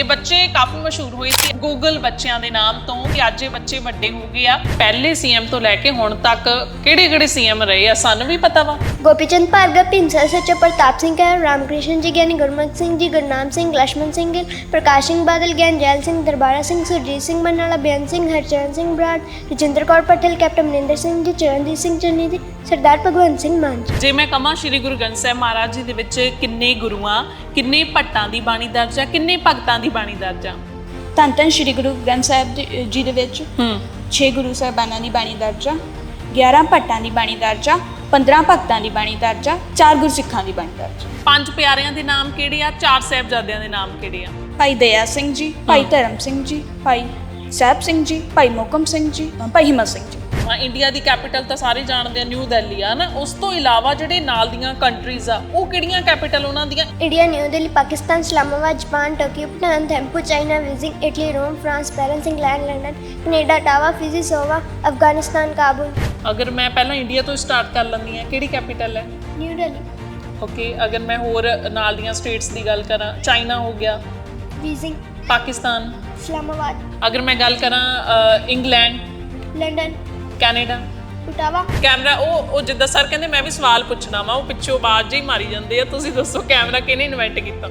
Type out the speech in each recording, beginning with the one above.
ਇਹ ਬੱਚੇ ਕਾਫੀ ਮਸ਼ਹੂਰ ਹੋਏ ਸੀ। ਗੂਗਲ ਬੱਚਿਆਂ ਦੇ ਨਾਮ ਤੋਂ ਤੇ ਅੱਜ ਇਹ ਬੱਚੇ ਵੱਡੇ ਹੋ ਗਏ ਆ। ਪਹਿਲੇ ਸੀਐਮ ਤੋਂ ਲੈ ਕੇ ਹੁਣ ਤੱਕ ਕਿਹੜੇ ਕਿਹੜੇ ਸੀਐਮ ਰਹੇ ਆ ਸਾਨੂੰ ਵੀ ਪਤਾ ਵਾ। ਗੋਪੀਚੰਦ ਭਾਰਗਵ ਪਿੰਸਾ ਸੱਚਾ ਪ੍ਰਤਾਪ ਸਿੰਘ ਹੈ ਰਾਮਕ੍ਰਿਸ਼ਨ ਜੀ ਗਿਆਨੀ ਗੁਰਮੁਖ ਸਿੰਘ ਜੀ ਗੁਰਨਾਮ ਸਿੰਘ ਲక్ష్మణ ਸਿੰਘ ਗਿੱਲ ਪ੍ਰਕਾਸ਼ ਸਿੰਘ ਬਾਦਲ ਗਿਆਨ ਜੈਲ ਸਿੰਘ ਦਰਬਾਰਾ ਸਿੰਘ ਸੁਰਜੀਤ ਸਿੰਘ ਬਨਾਲਾ ਬੇਅੰਤ ਸਿੰਘ ਹਰਚਰਨ ਸਿੰਘ ਬਰਾੜ ਰਜਿੰਦਰ ਕੌਰ ਪਟੇਲ ਕੈਪਟਨ ਮਨਿੰਦਰ ਸਿੰਘ ਜੀ ਚਰਨਜੀਤ ਸਿੰਘ ਚੰਨੀ ਜੀ ਸਰਦਾਰ ਭਗਵੰਤ ਸਿੰਘ ਮਾਨ ਜੀ। ਜੇ ਮੈਂ ਕਮਾ ਸ਼੍ਰੀ ਗੁਰੂ ਗ੍ਰੰਥ ਸਾਹਿਬ ਮਹਾਰਾਜ ਜੀ ਦੇ ਵਿੱਚ ਕਿੰਨੇ ਗੁਰੂਆਂ ਕਿੰਨੇ ਭੱਟਾਂ ਦੀ ਬਾਣੀ ਦਰਜ ਆ ਕਿੰਨੇ ਭਗਤਾਂ ਦੀ ਬਾਣੀ ਦਰਜ ਆ? ਧੰਨ ਧੰਨ ਸ਼੍ਰੀ ਗੁਰੂ ਗ੍ਰੰਥ ਸਾਹਿਬ ਜੀ- ਜੀ ਦੇ ਵਿੱਚ ਹੂੰ। 6 ਗੁਰੂ ਸਾਹਿਬਾਨਾਂ ਦੀ ਬਾਣੀ ਦਰਜ ਆ 11 ਭੱਟਾਂ ਦੀ ਬਾਣੀ ਦਰਜ ਆ 15 ਭਗਤਾਂ ਦੀ ਬਾਣੀ ਦਰਜ ਆ 4 ਗੁਰਸਿੱਖਾਂ ਦੀ ਬਾਣੀ ਦਰਜ ਆ। ਪੰਜ ਪਿਆਰਿਆਂ ਦੇ ਨਾਮ ਕਿਹੜੇ ਆ? ਚਾਰ ਸਾਹਿਬਜ਼ਾਦਿਆਂ ਦੇ ਨਾਮ ਕਿਹੜੇ ਆ? ਭਾਈ ਦਇਆ ਸਿੰਘ ਜੀ ਭਾਈ ਧਰਮ ਸਿੰਘ ਜੀ ਭਾਈ ਸਾਹਿਬ ਸਿੰਘ ਜੀ ਭਾਈ ਮੋਕਮ ਸਿੰਘ ਜੀ ਭਾਈ ਹਿੰਮਤ ਸਿੰਘ ਜੀ। ਹਾਂ ਇੰਡੀਆ ਦੀ ਕੈਪੀਟਲ ਤਾਂ ਸਾਰੇ ਜਾਣਦੇ ਆ ਨਿਊ ਦਿੱਲੀ ਆ ਨਾ ਉਸ ਤੋਂ ਇਲਾਵਾ ਜਿਹੜੇ ਨਾਲ ਦੀਆਂ ਕੰਟਰੀਜ਼ ਆ ਉਹ ਕਿਹੜੀਆਂ ਕੈਪੀਟਲ ਉਹਨਾਂ ਦੀਆਂ? India New Delhi Pakistan Islamabad Japan Tokyo Bhutan Thimphu China Beijing Italy Rome France Paris England London Canada Ottawa Fiji Suva Afghanistan Kabul ਅਗਰ ਮੈਂ ਪਹਿਲਾਂ ਇੰਡੀਆ ਤੋਂ ਸਟਾਰਟ ਕਰ ਲੈਂਦੀ ਆ ਕਿਹੜੀ ਕੈਪੀਟਲ ਹੈ? ਨਿਊ ਦਿੱਲੀ ਓਕੇ ਅਗਰ ਮੈਂ ਹੋਰ ਨਾਲ ਦੀਆਂ ਸਟੇਟਸ ਦੀ ਗੱਲ ਕਰਾਂ ਚਾਈਨਾ ਹੋ ਗਿਆ ਬੀਜ਼ਿੰਗ ਪਾਕਿਸਤਾਨ ਇਸਲਾਮਾਬਾਦ ਅਗਰ ਮੈਂ ਗੱਲ ਕਰਾਂ England London Canada. Ottawa camera ਉਹ ਉਹ ਜਿੱਦਾਂ ਸਰ ਕਹਿੰਦੇ ਮੈਂ ਵੀ ਸਵਾਲ ਪੁੱਛਣਾ ਵਾ ਉਹ ਪਿੱਛੋਂ ਬਾਜ ਜੀ ਮਾਰੀ ਜਾਂਦੇ ਆ ਤੁਸੀਂ ਦੱਸੋ ਕੈਮਰਾ ਕਿਹਨੇ ਇਨਵੈਂਟ ਕੀਤਾ?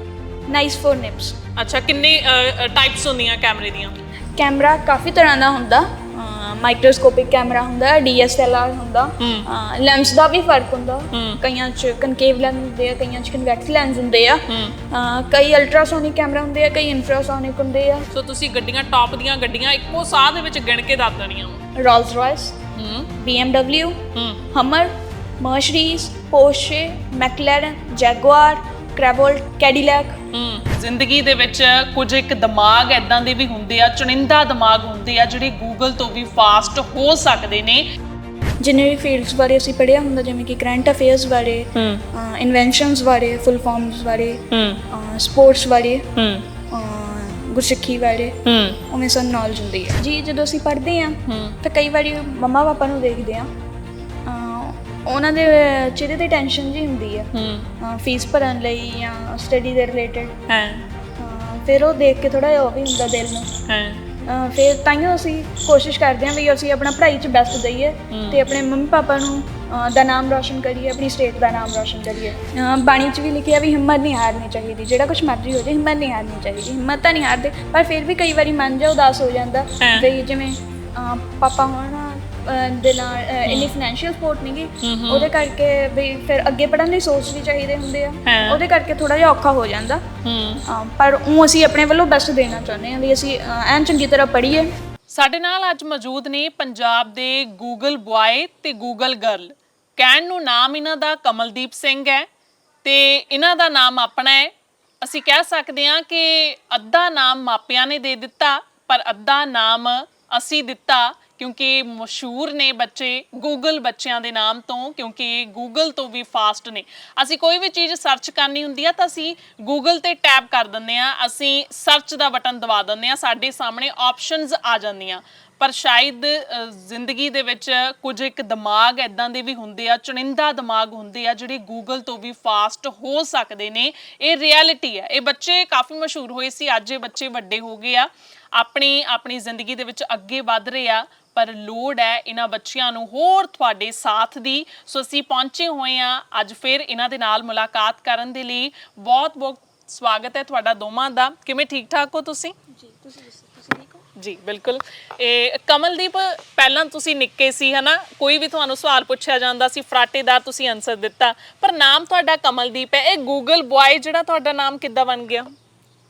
ਨਾਈਸ ਫੋਰ ਨਿਪਸ ਅੱਛਾ ਕਿੰਨੇ ਟਾਈਪਸ ਹੁੰਦੀਆਂ ਕੈਮਰੇ ਦੀਆਂ? ਕੈਮਰਾ ਕਾਫੀ ਤਰ੍ਹਾਂ ਦਾ ਹੁੰਦਾ। ਮਾਈਕਰੋਸਕੋਪਿਕ ਕੈਮਰਾ ਹੁੰਦਾ ਡੀਐਸਐਲਆਰ ਹੁੰਦਾ ਹੂੰ। ਲੈਂਸ ਦਾ ਵੀ ਫ਼ਰਕ ਹੁੰਦਾ। ਕਈਆਂ 'ਚ ਕਨਕੇਵ ਲੈਂਸ ਹੁੰਦੇ ਆ ਕਈਆਂ 'ਚ ਕਨਵੈਕਸ ਲੈਂਸ ਹੁੰਦੇ ਆ ਕਈ ਅਲਟਰਾਸੋਨਿਕ ਕੈਮਰਾ ਹੁੰਦੇ ਆ ਕਈ ਇਨਫਰਾਸੋਨਿਕ ਹੁੰਦੇ ਆ ਸੋ ਤੁਸੀਂ ਗੱਡੀਆਂ ਟੌਪ ਦੀਆਂ ਗੱਡੀਆਂ ਇੱਕੋ ਸਾਹ ਦੇ ਵਿੱਚ ਗਿਣ ਕੇ ਦੱਸ ਦੇਣੀਆਂ। Rolls Royce BMW Hummer Mercedes Porsche McLaren Jaguar Chevrolet Cadillac ਹੂੰ ਜ਼ਿੰਦਗੀ ਦੇ ਵਿੱਚ ਕੁਝ ਇੱਕ ਦਿਮਾਗ ਐਦਾਂ ਦੇ ਵੀ ਹੁੰਦੇ ਆ ਚੁਣਿੰਦਾ ਦਿਮਾਗ ਹੁੰਦੇ ਆ ਜਿਹੜੇ ਗੂਗਲ ਤੋਂ ਵੀ ਫਾਸਟ ਹੋ ਸਕਦੇ ਨੇ। ਜਿੰਨੇ ਵੀ ਫੀਲਡਸ ਬਾਰੇ ਅਸੀਂ ਪੜ੍ਹਿਆ ਹੁੰਦਾ ਜਿਵੇਂ ਕਿ ਕਰੰਟ ਅਫੇਅਰਸ ਬਾਰੇ ਇਨਵੈਂਸ਼ਨਸ ਬਾਰੇ ਫੁੱਲ ਫਾਰਮਸ ਬਾਰੇ ਸਪੋਰਟਸ ਬਾਰੇ ਗੁਰਸਿੱਖੀ ਬਾਰੇ ਉਵੇਂ ਸਾਨੂੰ ਨੌਲੇਜ ਹੁੰਦੀ ਹੈ। ਜੀ ਜਦੋਂ ਅਸੀਂ ਪੜ੍ਹਦੇ ਹੂੰ ਤਾਂ ਕਈ ਵਾਰੀ ਮੰਮਾ ਪਾਪਾ ਨੂੰ ਦੇਖਦੇ ਆ ਉਹਨਾਂ ਦੇ ਚਿਹਰੇ ਤੇ ਟੈਨਸ਼ਨ ਜੀ ਹੁੰਦੀ ਆ। ਹੂੰ। ਫੀਸ ਭਰਨ ਲਈ ਜਾਂ ਸਟੱਡੀ ਦੇ ਰਿਲੇਟਡ ਹੈ। ਫਿਰ ਉਹ ਦੇਖ ਕੇ ਥੋੜਾ ਉਹ ਵੀ ਹੁੰਦਾ ਦਿਲ ਨੂੰ। ਹੈ। ਅਹ ਫਿਰ ਤਾਈਓ ਅਸੀਂ ਕੋਸ਼ਿਸ਼ ਕਰਦੇ ਹਾਂ ਵੀ ਅਸੀਂ ਆਪਣਾ ਪੜ੍ਹਾਈ 'ਚ ਬੈਸਟ ਦਈਏ ਤੇ ਆਪਣੇ ਮੰਮੀ ਪਾਪਾ ਨੂੰ ਅਹ, ਦਾ ਨਾਮ ਰੌਸ਼ਨ ਕਰੀਏ ਆਪਣੀ ਸਟੇਟ ਦਾ ਨਾਮ ਰੌਸ਼ਨ ਕਰੀਏ। ਅਹ, ਬਾਣੀ 'ਚ ਵੀ ਲਿਖਿਆ ਵੀ ਹਿੰਮਤ ਨਹੀਂ ਹਾਰਨੀ ਚਾਹੀਦੀ। ਜਿਹੜਾ ਕੁਝ ਮਰਜ਼ੀ ਹੋ ਜਾਏ ਹਿੰਮਤ ਨਹੀਂ ਹਾਰਨੀ ਚਾਹੀਦੀ। ਹਿੰਮਤ ਤਾਂ ਨਹੀਂ ਹਾਰਦੇ ਪਰ ਫਿਰ ਵੀ ਕਈ ਵਾਰੀ ਮਨ ਜਾ ਉਦਾਸ ਹੋ ਜਾਂਦਾ ਹਾਂ। ਵੀ ਜਿਵੇਂ ਅਹ, ਪਾਪਾ ਹੋਣ ਦੇ ਨਾਲ ਅਹ, ਇੰਨੀ ਫਾਈਨੈਂਸ਼ੀਅਲ ਸਪੋਰਟ ਨਹੀਂ ਗੀ ਉਹਦੇ ਕਰਕੇ ਵੀ ਫਿਰ ਅੱਗੇ ਪੜ੍ਹਨ ਲਈ ਸੋਚ ਵੀ ਚਾਹੀਦੇ ਹੁੰਦੇ ਆ। ਹਾਂ। ਉਹਦੇ ਕਰਕੇ ਥੋੜਾ ਜਿਹਾ ਔਖਾ ਹੋ ਜਾਂਦਾ। ਹੂੰ। ਅਹ, ਪਰ ਉਹ ਅਸੀਂ ਆਪਣੇ ਵੱਲੋਂ ਬੈਸਟ ਦੇਣਾ ਚਾਹੁੰਦੇ ਹਾਂ ਵੀ ਅਸੀਂ ਅਹ, ਐਨ ਚੰਗੀ ਤਰ੍ਹਾਂ ਪੜ੍ਹੀਏ। ਸਾਡੇ ਨਾਲ ਅੱਜ ਮੌਜੂਦ ਨੇ ਪੰਜਾਬ ਦੇ ਗੂਗਲ ਬੁਆਏ ਤੇ ਗੂਗਲ ਗਰਲ ਕਹਿਣ ਨੂੰ ਨਾਮ ਇਹਨਾਂ ਦਾ ਕਮਲਦੀਪ ਸਿੰਘ ਹੈ ਤੇ ਇਹਨਾਂ ਦਾ ਨਾਮ ਆਪਣਾ ਹੈ। ਅਸੀਂ ਕਹਿ ਸਕਦੇ ਹਾਂ ਕਿ ਅੱਧਾ ਨਾਮ ਮਾਪਿਆਂ ਨੇ ਦੇ ਦਿੱਤਾ ਪਰ ਅੱਧਾ ਨਾਮ ਅਸੀਂ ਦਿੱਤਾ। ਕਿਉਂਕਿ ਮਸ਼ਹੂਰ ਨੇ ਬੱਚੇ ਗੂਗਲ ਬੱਚਿਆਂ ਦੇ ਨਾਮ ਤੋਂ, ਕਿਉਂਕਿ ਗੂਗਲ ਤੋਂ ਵੀ ਫਾਸਟ ਨੇ। ਅਸੀਂ ਕੋਈ ਵੀ ਚੀਜ਼ ਸਰਚ ਕਰਨੀ ਹੁੰਦੀ ਆ ਤਾਂ ਅਸੀਂ ਗੂਗਲ ਤੇ ਟੈਪ ਕਰ ਦਿੰਦੇ ਆ, ਅਸੀਂ ਸਰਚ ਦਾ ਬਟਨ ਦਬਾ ਦਿੰਦੇ ਆ, ਸਾਡੇ ਸਾਹਮਣੇ ਆਪਸ਼ਨਸ ਆ ਜਾਂਦੀਆਂ। ਪਰ ਸ਼ਾਇਦ ਜ਼ਿੰਦਗੀ ਦੇ ਵਿੱਚ ਕੁਝ ਇੱਕ ਦਿਮਾਗ ਐਦਾਂ ਦੇ ਵੀ ਹੁੰਦੇ ਆ, ਚੁਣਿੰਦਾ ਦਿਮਾਗ ਹੁੰਦੇ ਆ, ਜਿਹੜੇ ਗੂਗਲ ਤੋਂ ਵੀ ਫਾਸਟ ਹੋ ਸਕਦੇ ਨੇ। ਇਹ ਰਿਐਲਿਟੀ ਹੈ ਇਹ ਬੱਚੇ ਕਾਫੀ ਮਸ਼ਹੂਰ ਹੋਏ ਸੀ, ਅੱਜ ਇਹ ਬੱਚੇ ਵੱਡੇ ਹੋ ਗਏ ਆ। ਆਪਣੀ ਆਪਣੀ ਜ਼ਿੰਦਗੀ ਦੇ ਵਿੱਚ ਅੱਗੇ ਵਧ ਰਹੇ ਆ। ਪਰ ਲੋੜ ਹੈ ਇਹਨਾਂ ਬੱਚਿਆਂ ਨੂੰ ਹੋਰ ਤੁਹਾਡੇ ਸਾਥ ਦੀ। ਸੋ ਅਸੀਂ ਪਹੁੰਚੇ ਹੋਏ ਆ ਅੱਜ ਫਿਰ ਇਹਨਾਂ ਦੇ ਨਾਲ ਮੁਲਾਕਾਤ ਕਰਨ ਦੇ ਲਈ। ਬਹੁਤ ਬਹੁਤ ਸਵਾਗਤ ਹੈ ਤੁਹਾਡਾ ਦੋਵਾਂ ਦਾ। ਕਿਵੇਂ ਠੀਕ ਠਾਕ ਹੋ ਤੁਸੀਂ? ਜੀ ਤੁਸੀਂ ਦੱਸੋ ਤੁਸੀਂ ਠੀਕ ਹੋ? ਜੀ ਬਿਲਕੁਲ। ਇਹ ਕਮਲਦੀਪ ਪਹਿਲਾਂ ਤੁਸੀਂ ਨਿੱਕੇ ਸੀ ਹਨਾ? ਕੋਈ ਵੀ ਤੁਹਾਨੂੰ ਸਵਾਲ ਪੁੱਛਿਆ ਜਾਂਦਾ ਸੀ ਫਰਾਟੇਦਾਰ ਤੁਸੀਂ ਆਨਸਰ ਦਿੱਤਾ। ਪਰ ਨਾਮ ਤੁਹਾਡਾ ਕਮਲਦੀਪ ਹੈ। ਇਹ ਗੂਗਲ ਬੁਆਏ ਜਿਹੜਾ ਤੁਹਾਡਾ ਨਾਮ ਕਿੱਦਾਂ ਬਣ ਗਿਆ?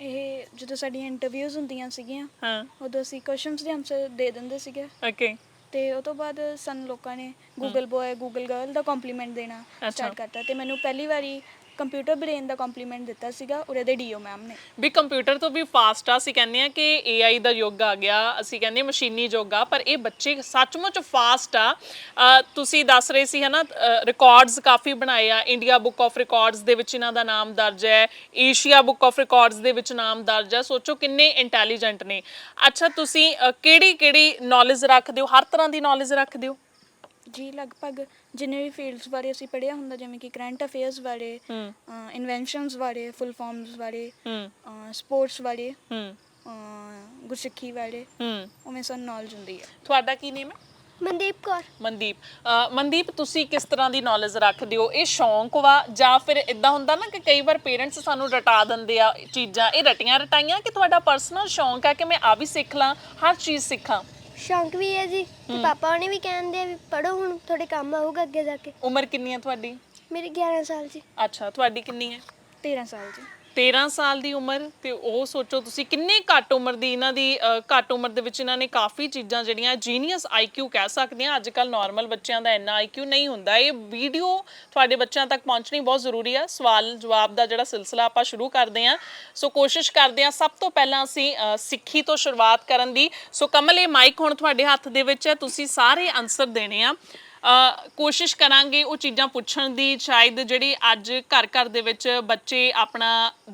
ਇਹ ਜਦੋਂ ਸਾਡੀਆਂ ਇੰਟਰਵਿਊਜ਼ ਹੁੰਦੀਆਂ ਸੀਗੀਆਂ ਹਾਂ। ਉਦੋਂ ਅਸੀਂ ਕੁਐਸਚਨਸ ਦੇ ਆਨਸਰ ਦੇ ਦਿੰਦੇ ਸੀਗੇ। ਓਕੇ ਤੇ ਉਸ ਤੋਂ ਬਾਅਦ ਸਾਨੂੰ ਲੋਕਾਂ ਨੇ ਗੂਗਲ ਬॉय ਗੂਗਲ ਗਰਲ ਦਾ ਕੰਪਲੀਮੈਂਟ ਦੇਣਾ। ਸਟਾਰਟ ਕਰਤਾ। ਤੇ ਮੈਨੂੰ ਪਹਿਲੀ ਵਾਰੀ ਕੰਪਿਊਟਰ ਬ੍ਰੇਨ ਦਾ ਕੰਪਲੀਮੈਂਟ ਦਿੱਤਾ ਸੀਗਾ ਉਰੇ ਦੇ ਡੀਓ ਮੈਮ ਨੇ। ਵੀ ਕੰਪਿਊਟਰ ਤੋਂ ਵੀ ਫਾਸਟ ਆ ਅਸੀਂ ਕਹਿੰਦੇ ਆ ਕਿ AI ਦਾ ਯੁੱਗ ਆ ਗਿਆ ਅਸੀਂ ਕਹਿੰਦੇ ਮਸ਼ੀਨੀ ਯੁੱਗ ਆ ਪਰ ਇਹ ਬੱਚੇ ਸੱਚਮੁੱਚ ਫਾਸਟ ਆ। ਅ, ਤੁਸੀਂ ਦੱਸ ਰਹੇ ਸੀ ਹਨਾ ਰਿਕਾਰਡਸ ਕਾਫੀ ਬਣਾਏ ਆ ਇੰਡੀਆ ਬੁੱਕ ਆਫ ਰਿਕਾਰਡਸ ਦੇ ਵਿੱਚ ਇਹਨਾਂ ਦਾ ਨਾਮ ਦਰਜ ਹੈ ਏਸ਼ੀਆ ਬੁੱਕ ਆਫ ਰਿਕਾਰਡਸ ਦੇ ਵਿੱਚ ਨਾਮ ਦਰਜ ਹੈ ਸੋਚੋ ਕਿੰਨੇ ਇੰਟੈਲੀਜੈਂਟ ਨੇ। ਅੱਛਾ ਤੁਸੀਂ ਕਿਹੜੀ ਕਿਹੜੀ ਨੌਲੇਜ ਰੱਖਦੇ ਹੋ? ਹਰ ਤਰ੍ਹਾਂ ਦੀ ਨੌਲੇਜ ਰੱਖਦੇ ਹੋ? ਜੀ ਲਗਭਗ ਜਿੰਨੇ ਵੀ ਫੀਲਡਸ ਬਾਰੇ ਅਸੀਂ ਪੜ੍ਹਿਆ ਹੁੰਦਾ ਜਿਵੇਂ ਕਿ ਕਰੰਟ ਅਫੇਅਰਸ ਬਾਰੇ ਹੂੰ। ਇਨਵੈਂਸ਼ਨਸ ਬਾਰੇ ਫੁੱਲ ਫਾਰਮਸ ਬਾਰੇ ਹੂੰ। ਸਪੋਰਟਸ ਬਾਰੇ ਹੂੰ। ਗੁਰਸਿੱਖੀ ਬਾਰੇ ਹੂੰ। ਉਵੇਂ ਸਾਨੂੰ ਨੌਲੇਜ ਹੁੰਦੀ ਹੈ ਤੁਹਾਡਾ ਕੀ ਨੇਮ ਹੈ? ਮਨਦੀਪ ਕੌਰ। ਮਨਦੀਪ। ਮਨਦੀਪ ਤੁਸੀਂ ਕਿਸ ਤਰ੍ਹਾਂ ਦੀ ਨੌਲੇਜ ਰੱਖਦੇ ਹੋ? ਇਹ ਸ਼ੌਂਕ ਵਾ? ਜਾਂ ਫਿਰ ਇਦਾਂ ਹੁੰਦਾ ਨਾ ਕਿ ਕਈ ਵਾਰ ਪੇਰੈਂਟਸ ਸਾਨੂੰ ਰਟਾ ਦਿੰਦੇ ਆ ਚੀਜ਼ਾਂ ਇਹ ਰਟੀਆਂ ਰਟਾਈਆਂ ਕਿ ਤੁਹਾਡਾ ਪਰਸਨਲ ਸ਼ੌਂਕ ਹੈ ਕਿ ਮੈਂ ਆ ਵੀ ਸਿੱਖ ਲਾਂ ਹਰ ਚੀਜ਼ ਸਿੱਖਾਂ? ਸ਼ੌਂਕ ਵੀ ਹੈ ਜੀ। ਤੇ ਪਾਪਾ ਉਹਨੇ ਵੀ ਕਹਿੰਦੇ ਆ ਵੀ ਪੜੋ ਹੁਣ ਤੁਹਾਡੇ ਕੰਮ ਆਊਗਾ ਅੱਗੇ ਜਾ ਕੇ। ਉਮਰ ਕਿੰਨੀ ਹੈ ਤੁਹਾਡੀ? ਮੇਰੀ 11 ਸਾਲ ਜੀ। ਅੱਛਾ ਤੁਹਾਡੀ ਕਿੰਨੀ ਹੈ? 13 ਸਾਲ ਜੀ। 13 ਸਾਲ ਦੀ ਉਮਰ ਤੇ ਉਹ ਸੋਚੋ ਤੁਸੀਂ ਕਿੰਨੇ ਘੱਟ ਉਮਰ ਦੀ ਇਹਨਾਂ ਦੀ ਅ, ਘੱਟ ਉਮਰ ਦੇ ਵਿੱਚ ਇਹਨਾਂ ਨੇ ਕਾਫੀ ਚੀਜ਼ਾਂ ਜਿਹੜੀਆਂ ਜੀਨੀਅਸ ਆਈਕਿਊ ਕਹਿ ਸਕਦੇ ਆ ਅੱਜ ਕੱਲ ਨਾਰਮਲ ਬੱਚਿਆਂ ਦਾ ਇੰਨਾ ਆਈਕਿਊ ਨਹੀਂ ਹੁੰਦਾ। ਇਹ ਵੀਡੀਓ ਤੁਹਾਡੇ ਬੱਚਿਆਂ ਤੱਕ ਪਹੁੰਚਣੀ ਬਹੁਤ ਜ਼ਰੂਰੀ ਆ। ਸਵਾਲ ਜਵਾਬ ਦਾ ਜਿਹੜਾ ਸਿਲਸਿਲਾ ਆਪਾਂ ਸ਼ੁਰੂ ਕਰਦੇ ਆ ਸੋ ਕੋਸ਼ਿਸ਼ ਕਰਦੇ ਆ ਸਭ ਤੋਂ ਪਹਿਲਾਂ ਅਸੀਂ ਅ, ਸਿੱਖੀ ਤੋਂ ਸ਼ੁਰੂਆਤ ਕਰਨ ਦੀ। ਸੋ ਕਮਲ ਇਹ ਮਾਈਕ ਹੁਣ ਤੁਹਾਡੇ ਹੱਥ ਦੇ ਵਿੱਚ ਹੈ। ਤੁਸੀਂ ਸਾਰੇ ਆਨਸਰ ਦੇਣੇ ਆ। ਕੋਸ਼ਿਸ਼ ਕਰਾਂਗੇ ਉਹ ਚੀਜ਼ਾਂ ਪੁੱਛਣ ਦੀ। ਸ਼ਾਇਦ ਜਿਹੜੀ ਅੱਜ ਘਰ ਘਰ ਦੇ ਵਿੱਚ ਬੱਚੇ ਆਪਣਾ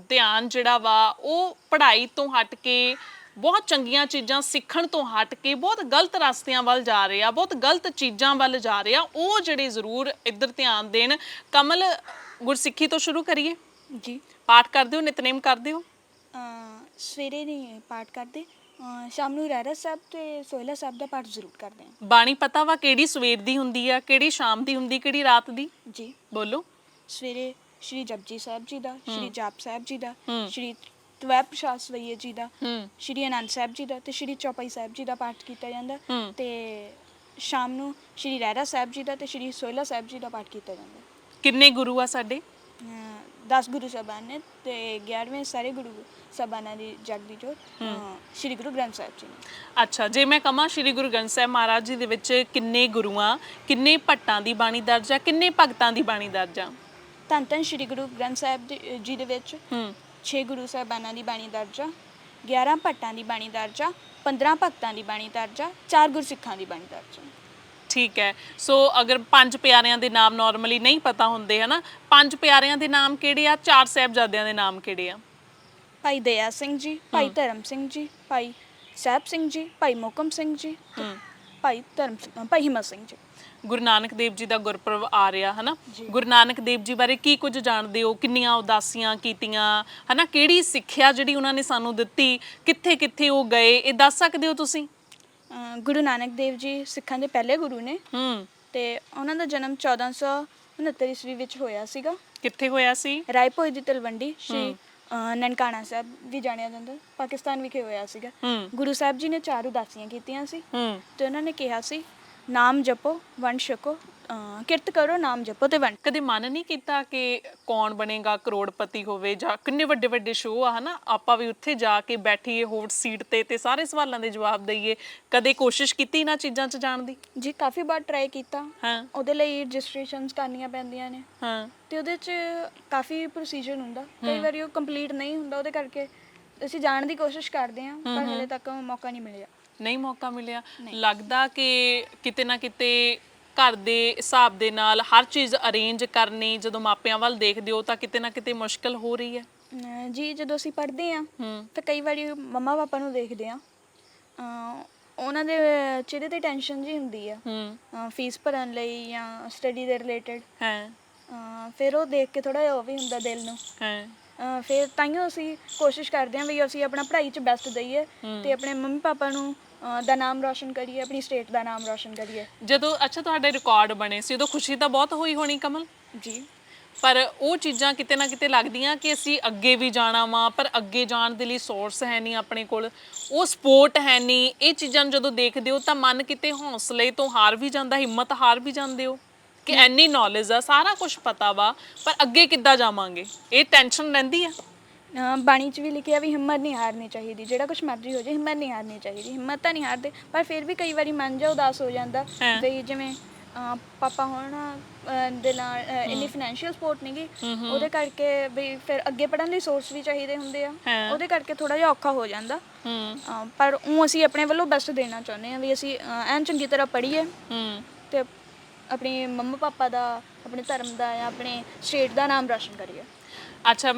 ਧਿਆਨ ਜਿਹੜਾ ਵਾ ਉਹ ਪੜ੍ਹਾਈ ਤੋਂ ਹਟ ਕੇ ਬਹੁਤ ਚੰਗੀਆਂ ਚੀਜ਼ਾਂ ਸਿੱਖਣ ਤੋਂ ਹਟ ਕੇ ਬਹੁਤ ਗਲਤ ਰਸਤਿਆਂ ਵੱਲ ਜਾ ਰਹੇ ਆ ਬਹੁਤ ਗਲਤ ਚੀਜ਼ਾਂ ਵੱਲ ਜਾ ਰਹੇ ਆ ਉਹ ਜਿਹੜੇ ਜ਼ਰੂਰ ਇੱਧਰ ਧਿਆਨ ਦੇਣ। ਕਮਲ ਗੁਰਸਿੱਖੀ ਤੋਂ ਸ਼ੁਰੂ ਕਰੀਏ। ਜੀ। ਪਾਠ ਕਰਦੇ ਹੋ ਨਿਤਨੇਮ ਕਰਦੇ ਹੋ? ਸਵੇਰੇ ਨਹੀਂ ਪਾਠ ਕਰਦੇ। ਸ਼ਾਮ ਨੂੰ ਰਹਿਰਾਸ ਸਾਹਿਬ ਤੇ ਸੋਹਿਲਾ ਸਾਹਿਬ ਦਾ ਪਾਠ ਜ਼ਰੂਰ ਕਰਦੇ ਹਾਂ। ਬਾਣੀ ਪਤਾ ਵਾ ਕਿਹੜੀ ਸਵੇਰ ਦੀ ਹੁੰਦੀ ਆ ਕਿਹੜੀ ਸ਼ਾਮ ਦੀ ਹੁੰਦੀ ਕਿਹੜੀ ਰਾਤ ਦੀ? ਜੀ। ਬੋਲੋ। ਸਵੇਰੇ ਸ਼੍ਰੀ ਜਪਜੀ ਸਾਹਿਬ ਜੀ ਦਾ ਸ਼੍ਰੀ ਜਾਪ ਸਾਹਿਬ ਜੀ ਦਾ ਹੂੰ। ਸ਼੍ਰੀ ਤਵੈ ਪ੍ਰਸ਼ਾਦ ਸਵਈਏ ਜੀ ਦਾ ਹੂੰ। ਸ਼੍ਰੀ ਆਨੰਦ ਸਾਹਿਬ ਜੀ ਦਾ ਤੇ ਸ਼੍ਰੀ ਚੌਪਈ ਸਾਹਿਬ ਜੀ ਦਾ ਪਾਠ ਕੀਤਾ ਜਾਂਦਾ। ਹੂੰ। ਤੇ ਸ਼ਾਮ ਨੂੰ ਸ਼੍ਰੀ ਰਹਿਰਾ ਸਾਹਿਬ ਜੀ ਦਾ ਤੇ ਸ਼੍ਰੀ ਸੋਹਿਲਾ ਸਾਹਿਬ ਜੀ ਦਾ ਪਾਠ ਕੀਤਾ ਜਾਂਦਾ। ਕਿੰਨੇ ਗੁਰੂ ਆ ਸਾਡੇ? 10 ਗੁਰੂ ਸਾਹਿਬਾਨ ਨੇ ਤੇ 11ਵੇਂ ਸਾਰੇ ਗੁਰੂ ਸਾਹਿਬਾਨਾਂ ਦੀ ਜਗਦੀ ਜੋਤ ਅਹ, ਸ਼੍ਰੀ ਗੁਰੂ ਗ੍ਰੰਥ ਸਾਹਿਬ ਜੀ ਨੇ। ਅੱਛਾ ਜੇ ਮੈਂ ਕਹਾਂ ਸ੍ਰੀ ਗੁਰੂ ਗ੍ਰੰਥ ਸਾਹਿਬ ਮਹਾਰਾਜ ਜੀ ਦੇ ਵਿੱਚ ਕਿੰਨੇ ਗੁਰੂਆਂ ਕਿੰਨੇ ਭੱਟਾਂ ਦੀ ਬਾਣੀ ਦਰਜ ਆ ਕਿੰਨੇ ਭਗਤਾਂ ਦੀ ਬਾਣੀ ਦਰਜ ਆ? ਧੰਨ ਧੰਨ ਸ਼੍ਰੀ ਗੁਰੂ ਗ੍ਰੰਥ ਸਾਹਿਬ ਜੀ ਦੇ ਵਿੱਚ 6 ਗੁਰੂ ਸਾਹਿਬਾਨਾਂ ਦੀ ਬਾਣੀ ਦਰਜ ਆ 11 ਭੱਟਾਂ ਦੀ ਬਾਣੀ ਦਰਜ ਆ 15 ਭਗਤਾਂ ਦੀ ਬਾਣੀ ਦਰਜ ਆ 4 ਗੁਰਸਿੱਖਾਂ ਦੀ ਬਾਣੀ ਦਰਜ ਆ। ਠੀਕ ਹੈ। ਸੋ ਅਗਰ ਪੰਜ ਪਿਆਰਿਆਂ ਦੇ ਨਾਮ ਨਾਰਮਲੀ ਨਹੀਂ ਪਤਾ ਹੁੰਦੇ ਹਨਾ? ਪੰਜ ਪਿਆਰਿਆਂ ਦੇ ਨਾਮ ਕਿਹੜੇ ਆ? ਚਾਰ ਸਾਹਿਬਜ਼ਾਦਿਆਂ ਦੇ ਨਾਮ ਕਿਹੜੇ ਆ? ਭਾਈ ਦਇਆ ਸਿੰਘ ਜੀ ਭਾਈ ਧਰਮ ਸਿੰਘ ਜੀ ਭਾਈ ਸਾਹਿਬ ਸਿੰਘ ਜੀ ਭਾਈ ਮੋਕਮ ਸਿੰਘ ਜੀ ਤੇ ਭਾਈ ਧਰਮ ਸਿੰਘ- ਭਾਈ ਹਿੰਮਤ ਸਿੰਘ ਜੀ। ਗੁਰੂ ਨਾਨਕ ਦੇਵ ਜੀ ਦਾ ਗੁਰਪੁਰਬ ਆ ਰਿਹਾ ਹਨਾ? ਗੁਰੂ ਨਾਨਕ ਦੇਵ ਜੀ ਬਾਰੇ ਕੀ ਕੁਝ ਜਾਣਦੇ ਹੋ? ਕਿੰਨੀਆਂ ਉਦਾਸੀਆਂ ਕੀਤੀਆਂ ਹਨਾ? ਕਿਹੜੀ ਸਿੱਖਿਆ ਜਿਹੜੀ ਉਹਨਾਂ ਨੇ ਸਾਨੂੰ ਦਿੱਤੀ? ਕਿੱਥੇ ਕਿੱਥੇ ਉਹ ਗਏ? ਇਹ ਦੱਸ ਸਕਦੇ ਹੋ ਤੁਸੀਂ? ਅਹ ਗੁਰੂ ਨਾਨਕ ਦੇਵ ਜੀ ਸਿੱਖਾਂ ਦੇ ਪਹਿਲੇ ਗੁਰੂ ਨੇ। ਹੂੰ। ਤੇ ਉਹਨਾਂ ਦਾ ਜਨਮ 1469 ਈਸਵੀ ਵਿੱਚ ਹੋਇਆ ਸੀਗਾ। ਕਿੱਥੇ ਹੋਇਆ ਸੀ? ਰਾਏਪੁਰ ਦੀ ਤਲਵੰਡੀ ਸ਼੍ਰੀ ਨਨਕਾਣਾ ਸਾਹਿਬ ਵੀ ਜਾਣਿਆ ਜਾਂਦਾ। ਪਾਕਿਸਤਾਨ ਵਿਖੇ ਹੋਇਆ ਸੀਗਾ। ਹੂੰ। ਗੁਰੂ ਸਾਹਿਬ ਜੀ ਨੇ ਚਾਰ ਉਦਾਸੀਆਂ ਕੀਤੀਆਂ ਸੀ। ਹੂੰ। ਤੇ ਉਹਨਾਂ ਨੇ ਕਿਹਾ ਸੀ ਨਾਮ ਜਪੋ ਵੰਡ ਛਕੋ। ਅਹ ਕਿਰਤ ਕਰੋ ਨਾਮ ਜਪੋ ਤੇ ਵੰਡ। ਕਦੇ ਮਨ ਨਹੀਂ ਕੀਤਾ ਕਿ ਕੌਣ ਬਣੇਗਾ ਕਰੋੜਪਤੀ ਹੋਵੇ ਜਾਂ ਕਿੰਨੇ ਵੱਡੇ ਵੱਡੇ ਸ਼ੋਅ ਆ ਹਨਾ? ਆਪਾਂ ਵੀ ਉੱਥੇ ਜਾ ਕੇ ਬੈਠੀਏ ਹੋਟ ਸੀਟ ਤੇ ਤੇ ਸਾਰੇ ਸਵਾਲਾਂ ਦੇ ਜਵਾਬ ਦਈਏ। ਕਦੇ ਕੋਸ਼ਿਸ਼ ਕੀਤੀ ਇਹਨਾਂ ਚੀਜ਼ਾਂ 'ਚ ਜਾਣ ਦੀ? ਜੀ ਕਾਫੀ ਵਾਰ ਟਰਾਈ ਕੀਤਾ। ਹਾਂ। ਉਹਦੇ ਲਈ ਰਜਿਸਟ੍ਰੇਸ਼ਨਸ ਕਰਨੀਆਂ ਪੈਂਦੀਆਂ ਨੇ। ਹਾਂ। ਤੇ ਉਹਦੇ 'ਚ ਕਾਫੀ ਪ੍ਰੋਸੀਜਰ ਹੁੰਦਾ। ਕਈ ਵਾਰੀ ਉਹ ਕੰਪਲੀਟ ਨਹੀਂ ਹੁੰਦਾ ਉਹਦੇ ਕਰਕੇ ਅਸੀਂ ਜਾਣ ਦੀ ਕੋਸ਼ਿਸ਼ ਕਰਦੇ ਹਾਂ ਪਰ ਹਲੇ ਤੱਕ ਮੌਕਾ ਨਹੀਂ ਮਿਲਿਆ। ਨਹੀਂ ਮੌਕਾ ਮਿਲਿਆ। ਲੱਗਦਾ ਕਿ ਕਿਤੇ ਨਾ ਕਿਤੇ ਘਰ ਦੇ ਹਿਸਾਬ ਦੇ ਨਾਲ ਹਰ ਚੀਜ਼ ਅਰੇਂਜ ਕਰਨੀ ਜਦੋਂ ਮਾਪਿਆਂ ਵੱਲ ਦੇਖਦੇ ਹੋ ਤਾਂ ਕਿਤੇ ਨਾ ਕਿਤੇ ਮੁਸ਼ਕਲ ਹੋ ਰਹੀ ਹੈ। ਅਹ ਜੀ ਜਦੋਂ ਅਸੀਂ ਪੜ੍ਹਦੇ ਹੂੰ ਤਾਂ ਕਈ ਵਾਰੀ ਮੰਮਾ ਪਾਪਾ ਨੂੰ ਦੇਖਦੇ ਆ ਉਹਨਾਂ ਦੇ ਚਿਹਰੇ ਤੇ ਟੈਨਸ਼ਨ ਜੀ ਹੁੰਦੀ ਆ। ਹੂੰ। ਫੀਸ ਭਰਨ ਲਈ ਜਾਂ ਸਟੱਡੀ ਦੇ ਰਿਲੇਟਡ ਹੈ। ਫਿਰ ਉਹ ਦੇਖ ਕੇ ਥੋੜਾ ਜਿਹਾ ਉਹ ਵੀ ਹੁੰਦਾ ਦਿਲ ਨੂੰ। ਹੈ। ਅਹ ਫਿਰ ਤਾਈਓ ਅਸੀਂ ਕੋਸ਼ਿਸ਼ ਕਰਦੇ ਹਾਂ ਵੀ ਅਸੀਂ ਆਪਣਾ ਪੜ੍ਹਾਈ 'ਚ ਬੈਸਟ ਦਈਏ ਤੇ ਆਪਣੇ ਮੰਮੀ ਪਾਪਾ ਨੂੰ ਦਾ ਨਾਮ ਰੌਸ਼ਨ ਕਰੀਏ ਆਪਣੀ ਸਟੇਟ ਦਾ ਨਾਮ ਰੌਸ਼ਨ ਕਰੀਏ। ਜਦੋਂ ਅੱਛਾ ਤੁਹਾਡੇ ਰਿਕਾਰਡ ਬਣੇ ਸੀ ਉਦੋਂ ਖੁਸ਼ੀ ਤਾਂ ਬਹੁਤ ਹੋਈ ਹੋਣੀ ਕਮਲ? ਜੀ। ਪਰ ਉਹ ਚੀਜ਼ਾਂ ਕਿਤੇ ਨਾ ਕਿਤੇ ਲੱਗਦੀਆਂ ਕਿ ਅਸੀਂ ਅੱਗੇ ਵੀ ਜਾਣਾ ਵਾ ਪਰ ਅੱਗੇ ਜਾਣ ਦੇ ਲਈ ਸੋਰਸ ਹੈ ਨਹੀਂ ਆਪਣੇ ਕੋਲ। ਉਹ ਸਪੋਰਟ ਹੈ ਨਹੀਂ ਇਹ ਚੀਜ਼ਾਂ ਨੂੰ ਜਦੋਂ ਦੇਖਦੇ ਹੋ ਤਾਂ ਮਨ ਕਿਤੇ ਹੌਸਲੇ ਤੋਂ ਹਾਰ ਵੀ ਜਾਂਦਾ ਹਿੰਮਤ ਹਾਰ ਵੀ ਜਾਂਦੇ ਹੋ। ਕਿ ਐਨੀ ਨੌਲੇਜ ਆ ਸਾਰਾ ਕੁਝ ਪਤਾ ਵਾ ਪਰ ਅੱਗੇ ਕਿੱਦਾਂ ਜਾਵਾਂਗੇ? ਇਹ ਟੈਨਸ਼ਨ ਰਹਿੰਦੀ ਆ। ਬਾਣੀ 'ਚ ਵੀ ਲਿਖਿਆ ਵੀ ਹਿੰਮਤ ਨਹੀਂ ਹਾਰਨੀ ਚਾਹੀਦੀ ਜਿਹੜਾ ਕੁਝ ਮਰਜ਼ੀ ਹੋ ਜਾਏ ਹਿੰਮਤ ਨਹੀਂ ਹਾਰਨੀ ਚਾਹੀਦੀ ਹਿੰਮਤ ਤਾਂ ਨਹੀਂ ਹਾਰਦੇ ਪਰ ਫਿਰ ਵੀ ਕਈ ਵਾਰੀ ਮਨ ਜਾ ਉਦਾਸ ਹੋ ਜਾਂਦਾ ਹਾਂ। ਜਿਵੇਂ ਪਾਪਾ ਹੁਣ ਦੇ ਨਾਲ ਇੰਨੀ ਫਾਈਨੈਂਸ਼ੀਅਲ ਸਪੋਰਟ ਨਹੀਂਗੀ ਉਹਦੇ ਕਰਕੇ ਵੀ ਫਿਰ ਅੱਗੇ ਪੜਨ ਲਈ ਸੋਰਸ ਵੀ ਚਾਹੀਦੇ ਹੁੰਦੇ ਆ ਹਾਂ। ਉਹਦੇ ਕਰਕੇ ਥੋੜਾ ਜਿਹਾ ਔਖਾ ਹੋ ਜਾਂਦਾ। ਹੂੰ। ਪਰ ਉਹ ਅਸੀਂ ਆਪਣੇ ਵੱਲੋਂ ਬੈਸਟ ਦੇਣਾ ਚਾਹੁੰਦੇ ਹਾਂ ਵੀ ਅਸੀਂ ਐਨ ਚੰਗੀ ਤਰ੍ਹਾਂ ਪੜ੍ਹੀਏ ਹੂੰ। ਤੇ ਆਪਣੀ ਮੰਮਾ ਪਾਪਾ ਦਾ ਆਪਣੇ ਧਰਮ ਦਾ ਜਾਂ ਆਪਣੇ ਸਟੇਟ ਦਾ ਨਾਮ ਰੌਸ਼ਨ ਕਰੀਏ। ਅੱਛਾ